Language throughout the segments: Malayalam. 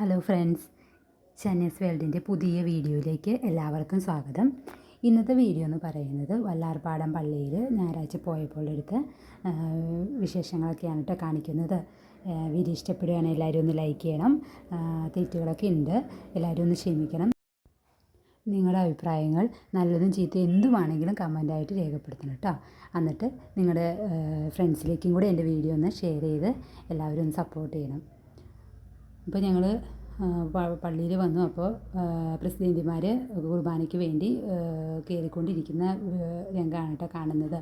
ഹലോ ഫ്രണ്ട്സ് ഷന്യസ് വേൾഡിന്റെ പുതിയ വീഡിയോയിലേക്ക് എല്ലാവർക്കും സ്വാഗതം. ഇന്നത്തെ വീഡിയോ എന്ന് പറയുന്നത് വല്ലാർപാടം പള്ളിയിൽ ഞായറാഴ്ച പോയപ്പോൾ എടുത്ത വിശേഷങ്ങളൊക്കെയാണ് കേട്ടോ കാണിക്കുന്നത്. വീഡിയോ ഇഷ്ടപ്പെടുകയാണെങ്കിൽ എല്ലാവരും ഒന്ന് ലൈക്ക് ചെയ്യണം. തെറ്റുകളൊക്കെ ഉണ്ട്. എല്ലാവരും ഒന്ന് ക്ഷമിക്കണം. നിങ്ങളുടെ അഭിപ്രായങ്ങൾ നല്ലതും ചീത്ത എന്തുവാണെങ്കിലും കമന്റായിട്ട് രേഖപ്പെടുത്തണം കേട്ടോ എന്നിട്ട് നിങ്ങളുടെ ഫ്രണ്ട്സിലേക്കും കൂടെ എന്റെ വീഡിയോ ഒന്ന് ഷെയർ ചെയ്ത് എല്ലാവരും ഒന്ന് സപ്പോർട്ട് ചെയ്യണം. അപ്പോൾ ഞങ്ങൾ പള്ളിയിൽ വന്നു. അപ്പോൾ പ്രസിഡന്റിമാർ കുർബാനയ്ക്ക് വേണ്ടി കയറിക്കൊണ്ടിരിക്കുന്ന രംഗമാണ് കേട്ടോ കാണുന്നത്.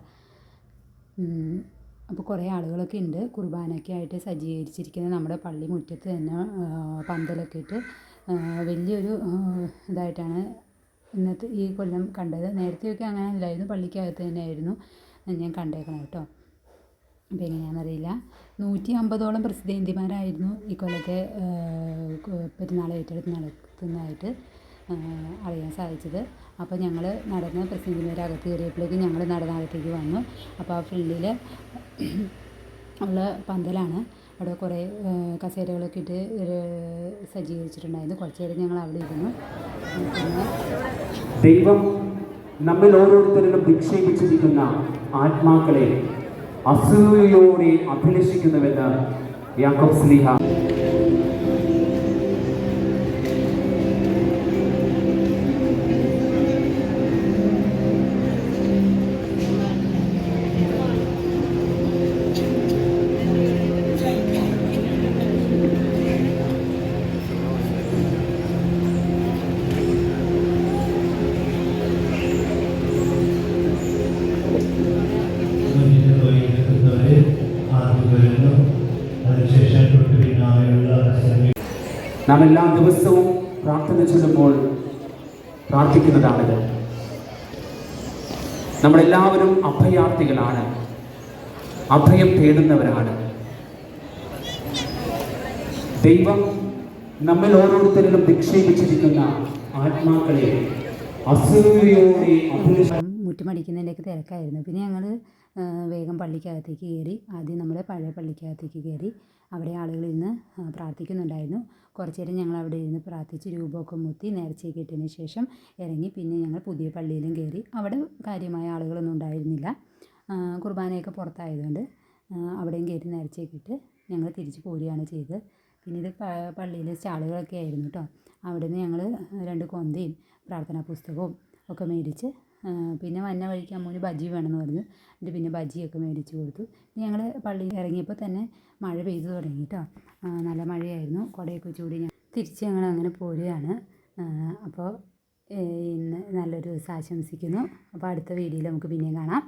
അപ്പോൾ കുറേ ആളുകളൊക്കെ ഉണ്ട് കുർബാനയ്ക്ക് ആയിട്ട് സജ്ജീകരിച്ചിരിക്കുന്ന നമ്മുടെ പള്ളി മുറ്റത്ത് തന്നെ പന്തലൊക്കെ ഇട്ട് വലിയൊരു ഇതായിട്ടാണ് ഇന്നത്തെ ഈ കൊല്ലം കണ്ടത്. നേരത്തെയൊക്കെ അങ്ങനെ അല്ലായിരുന്നു പള്ളിക്കകത്ത് തന്നെയായിരുന്നു ഞാൻ കണ്ടേക്കണം കേട്ടോ അപ്പോൾ എങ്ങനെയാണെന്നറിയില്ല. നൂറ്റി അമ്പതോളം പ്രസിദ്ധേന്തിമാരായിരുന്നു ഈ കൊല്ലത്തെ പെരുന്നാൾ ഏറ്റെടുത്ത് നടത്തുന്നതായിട്ട് അറിയാൻ സാധിച്ചത്. അപ്പോൾ ഞങ്ങൾ നടന്ന് പ്രസിദ്ധേന്തിമാരെ അകത്ത് കയറിയപ്പോഴേക്കും ഞങ്ങൾ നടന്നകത്തേക്ക് വന്നു. അപ്പോൾ ആ ഫ്രണ്ടിൽ ഉള്ള പന്തലാണ്. അവിടെ കുറേ കസേരകളൊക്കെ ഇട്ട് സജ്ജീകരിച്ചിട്ടുണ്ടായിരുന്നു. കുറച്ച് നേരം ഞങ്ങൾ അവിടെ ഇരുന്നു. ദൈവം നമ്മൾ ഓരോരുത്തരിലും നിക്ഷേപിച്ചിരിക്കുന്ന ആത്മാക്കളെ അസൂയയോടെ അഭിലഷിക്കുന്നുവെന്ന് യാക്കോബ് സ്ലീഹ. നാം എല്ലാ ദിവസവും പ്രാർത്ഥന ചൊല്ലുമ്പോൾ പ്രാർത്ഥിക്കുന്നതാണിത്. നമ്മളെല്ലാവരും അഭയാർത്ഥികളാണ്. അഭയം തേടുന്നവരാണ്. ദൈവം നമ്മൾ ഓരോരുത്തരിലും നിക്ഷേപിച്ചിരിക്കുന്ന ആത്മാക്കളെ അസൂയോടെ മുറ്റുമടിക്കുന്നതിന്റെയൊക്കെ തിരക്കായിരുന്നു. പിന്നെ ഞങ്ങൾ വേഗം പള്ളിക്കകത്തേക്ക് കയറി ആദ്യം നമ്മുടെ പഴയ പള്ളിക്കകത്തേക്ക് കയറി അവിടെ ആളുകൾ പ്രാർത്ഥിക്കുന്നുണ്ടായിരുന്നു. കുറച്ച് നേരം ഞങ്ങൾ അവിടെ ഇരുന്ന് പ്രാർത്ഥിച്ച് രൂപമൊക്കെ മുത്തി നേർച്ചയൊക്കെ ഇട്ടതിന് ശേഷം ഇറങ്ങി പിന്നെ ഞങ്ങൾ പുതിയ പള്ളിയിലും കയറി. അവിടെ കാര്യമായ ആളുകളൊന്നും ഉണ്ടായിരുന്നില്ല. കുർബാനയൊക്കെ പുറത്തായതുകൊണ്ട് അവിടെയും കയറി നേർച്ചയൊക്കെ ഇട്ട് ഞങ്ങൾ തിരിച്ച് പോരുകയാണ് ചെയ്തത്. പിന്നെ ഇത് പള്ളിയിലെ സ്റ്റാളുകളൊക്കെ ആയിരുന്നു കേട്ടോ. അവിടെ നിന്ന് ഞങ്ങൾ രണ്ട് കൊന്തയും പ്രാർത്ഥനാ പുസ്തകവും ഒക്കെ മേടിച്ച് പിന്നെ വന്ന വഴിക്ക് അമ്മൂന് ബജി വേണമെന്ന് പറഞ്ഞു. എന്നിട്ട് പിന്നെ ബജിയൊക്കെ മേടിച്ച് കൊടുത്തു. ഞങ്ങൾ പള്ളിയിൽ ഇറങ്ങിയപ്പോൾ തന്നെ മഴ പെയ്തു തുടങ്ങി കേട്ടോ നല്ല മഴയായിരുന്നു. കുടയൊക്കെ ചൂടി ഞാൻ തിരിച്ച് ഞങ്ങൾ അങ്ങനെ പോരുകയാണ്. അപ്പോൾ ഇന്ന് നല്ലൊരു ദിവസം ആശംസിക്കുന്നു. അപ്പോൾ അടുത്ത വീഡിയോയിൽ നമുക്ക് പിന്നെയും കാണാം.